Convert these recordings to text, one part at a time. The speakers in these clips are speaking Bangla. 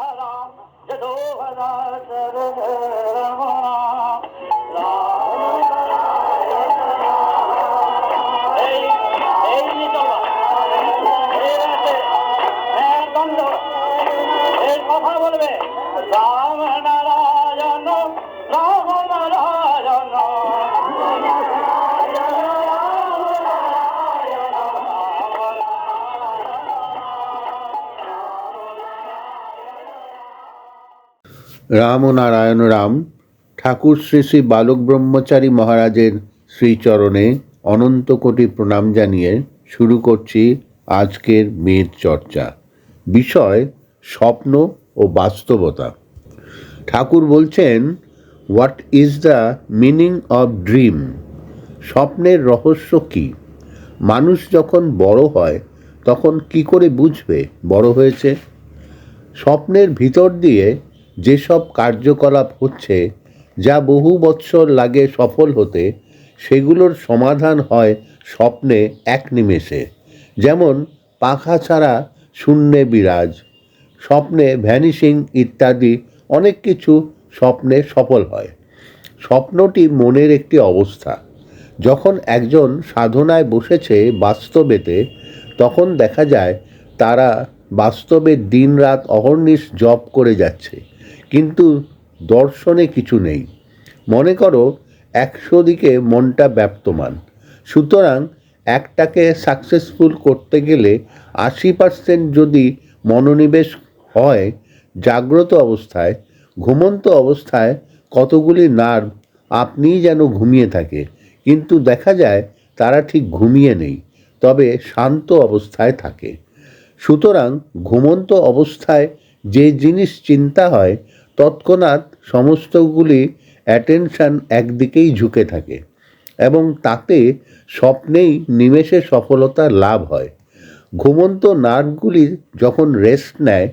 हला রাম ও নারায়ণ রাম, ঠাকুর শ্রী শ্রী বালক ব্রহ্মচারী মহারাজের শ্রীচরণে অনন্ত কোটি প্রণাম জানিয়ে শুরু করছি আজকের মেয়ের চর্চা। বিষয়, স্বপ্ন ও বাস্তবতা। ঠাকুর বলছেন what is the meaning of dream স্বপ্নের রহস্য কী? মানুষ যখন বড় হয়, তখন কি করে বুঝবে বড় হয়েছে? স্বপ্নের ভিতর দিয়ে যেসব কার্যকলাপ হচ্ছে, যা বহু বৎসর লাগে সফল হতে, সেগুলোর সমাধান হয় স্বপ্নে এক নিমেষে। যেমন, পাখা ছাড়া শূন্যে বিরাজ, স্বপ্নে ভ্যানিশিং ইত্যাদি অনেক কিছু স্বপ্নে সফল হয়। স্বপ্নটি মনের একটি অবস্থা। যখন একজন সাধনায় বসেছে বাস্তবেতে, তখন দেখা যায় তারা বাস্তবে দিনরাত অহর্নিশ জপ করে যাচ্ছে। কিন্তু দর্শনে কিছু নেই। মনে করো একশো দিকে মনটা ব্যপ্তমান। সুতরাং একটাকে সাকসেসফুল করতে গেলে আশি পার্সেন্ট যদি মনোনিবেশ হয়, জাগ্রত অবস্থায়, ঘুমন্ত অবস্থায় কতগুলি নার্ভ আপনিই যেন ঘুমিয়ে থাকে। কিন্তু দেখা যায় তারা ঠিক ঘুমিয়ে নেই, তবে শান্ত অবস্থায় থাকে। সুতরাং ঘুমন্ত অবস্থায় যে জিনিস চিন্তা হয় তৎক্ষণাৎ সমস্তগুলি অ্যাটেনশান একদিকেই ঝুঁকে থাকে এবং তাতে স্বপ্নেই নিমেষে সফলতা লাভ হয়। ঘুমন্ত নার্ভগুলি যখন রেস্ট নেয়,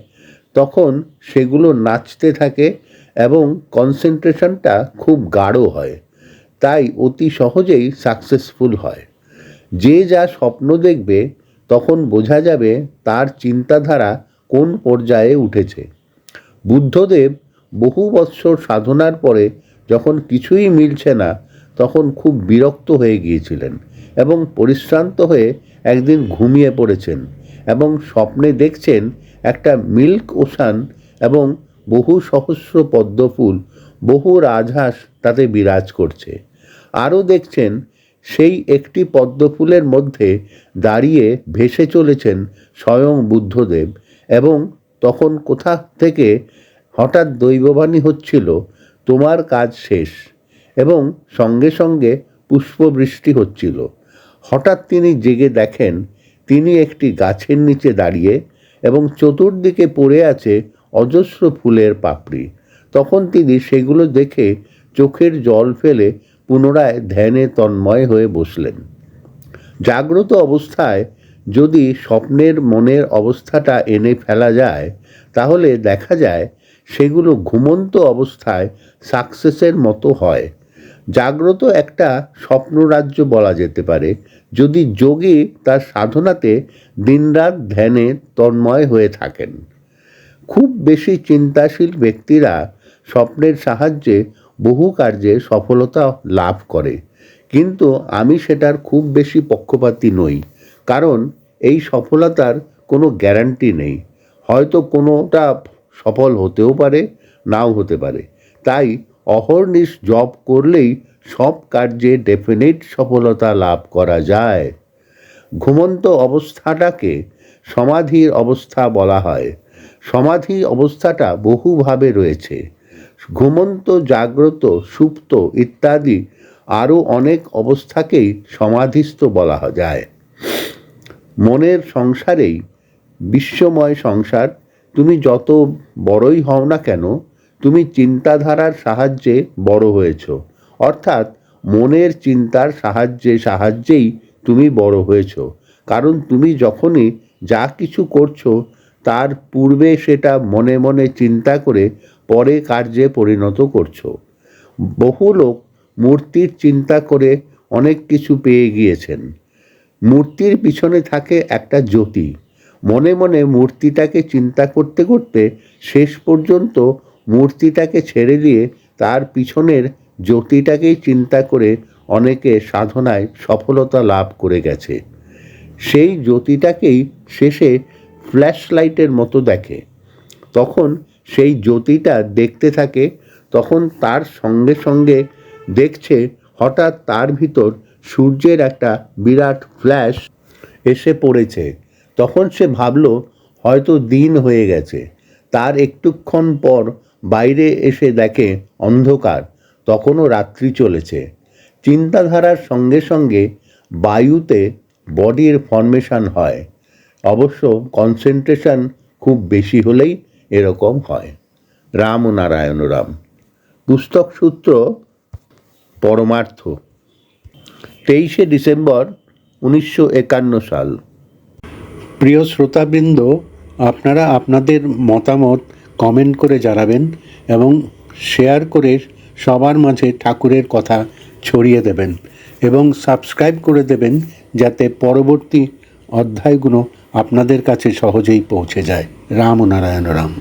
তখন সেগুলো নাচতে থাকে এবং কনসেন্ট্রেশনটা খুব গাঢ় হয়, তাই অতি সহজেই সাকসেসফুল হয়। যে যা স্বপ্ন দেখবে, তখন বোঝা যাবে তার চিন্তাধারা কোন পর্যায়ে উঠেছে। বুদ্ধদেব বহু বৎসর সাধনার পরে যখন কিছুই মিলছে না, তখন খুব বিরক্ত হয়ে গিয়েছিলেন এবং পরিশ্রান্ত হয়ে একদিন ঘুমিয়ে পড়েছেন এবং স্বপ্নে দেখছেন একটা মিল্ক ওশান এবং বহু সহস্র পদ্মফুল, বহু রাজহাঁস তাতে বিরাজ করছে। আরও দেখছেন সেই একটি পদ্মফুলের মধ্যে দাঁড়িয়ে ভেসে চলেছেন স্বয়ং বুদ্ধদেব এবং তখন কোথা থেকে হঠাৎ দৈববাণী হচ্ছিল, তোমার কাজ শেষ। এবং সঙ্গে সঙ্গে পুষ্পবৃষ্টি হচ্ছিল। হঠাৎ তিনি জেগে দেখেন, তিনি একটি গাছের নিচে দাঁড়িয়ে এবং চতুর্দিকে পড়ে আছে অজস্র ফুলের পাপড়ি। তখন তিনি সেগুলো দেখে চোখের জল ফেলে পুনরায় ধ্যানে তন্ময় হয়ে বসলেন। জাগ্রত অবস্থায় যদি স্বপ্নের মনের অবস্থাটা এনে ফেলা যায়, তাহলে দেখা যায় সেগুলো ঘুমন্ত অবস্থায় সাকসেসের মতো হয়। জাগ্রত একটা স্বপ্নরাজ্য বলা যেতে পারে, যদি যোগী তার সাধনাতে দিনরাত ধ্যানে তন্ময় হয়ে থাকেন। খুব বেশি চিন্তাশীল ব্যক্তিরা স্বপ্নের সাহায্যে বহু কার্যে সফলতা লাভ করে। কিন্তু আমি সেটার খুব বেশি পক্ষপাতী নই, কারণ এই সফলতার কোনো গ্যারান্টি নেই। হয়তো কোনোটা সফল হতেও পারে, নাও হতে পারে। তাই অহর্নিশ জব করলেই সব কার্যে ডেফিনেট সফলতা লাভ করা যায়। ঘুমন্ত অবস্থাটাকে সমাধির অবস্থা বলা হয়। সমাধি অবস্থাটা বহুভাবে রয়েছে। ঘুমন্ত, জাগ্রত, সুপ্ত ইত্যাদি আরও অনেক অবস্থাকেই সমাধিস্থ বলা যায়। মনের সংসারেই বিশ্বময় সংসার তুমি যত বড়ই হও না কেন, তুমি চিন্তাধারার সাহায্যে বড় হয়েছ। অর্থাৎ মনের চিন্তার সাহায্যে, সাহায্যেই তুমি বড় হয়েছ। কারণ তুমি যখনই যা কিছু করছ, তার পূর্বে সেটা মনে মনে চিন্তা করে পরে কার্যে পরিণত করছ। বহু লোক মূর্তির চিন্তা করে অনেক কিছু পেয়ে গিয়েছেন। মূর্তির পিছনে থাকে একটা জ্যোতি। মনে মনে মূর্তিটাকে চিন্তা করতে করতে শেষ পর্যন্ত মূর্তিটাকে ছেড়ে দিয়ে তার পিছনের জ্যোতিটাকেই চিন্তা করে অনেকে সাধনায় সফলতা লাভ করে গেছে। সেই জ্যোতিটাকেই শেষে ফ্ল্যাশ লাইটের মতো দেখে। তখন সেই জ্যোতিটা দেখতে থাকে, তখন তার সঙ্গে সঙ্গে দেখছে হঠাৎ তার ভিতর সূর্যের একটা বিরাট ফ্ল্যাশ এসে পড়েছে। তখন সে ভাবলো, হয়তো দিন হয়ে গেছে। তার একটুক্ষণ পর বাইরে এসে দেখে অন্ধকার। তখনও রাত্রি চলেছে। চিন্তাধারার সঙ্গে সঙ্গে বায়ুতে বডির ফর্মেশন হয়। অবশ্য কনসেন্ট্রেশন খুব বেশি হলেই এরকম হয়। রাম ও নারায়ণ রাম। পুস্তক সূত্র পরমার্থ। তেইশে ডিসেম্বর উনিশশো একান্ন সাল। প্রিয় শ্রোতাবৃন্দ, আপনারা আপনাদের মতামত কমেন্ট করে জানাবেন এবং শেয়ার করে সবার মাঝে ঠাকুরের কথা ছড়িয়ে দেবেন এবং সাবস্ক্রাইব করে দেবেন যাতে পরবর্তী অধ্যায়গুলো আপনাদের কাছে সহজেই পৌঁছে যায়। রাম নারায়ণ রাম।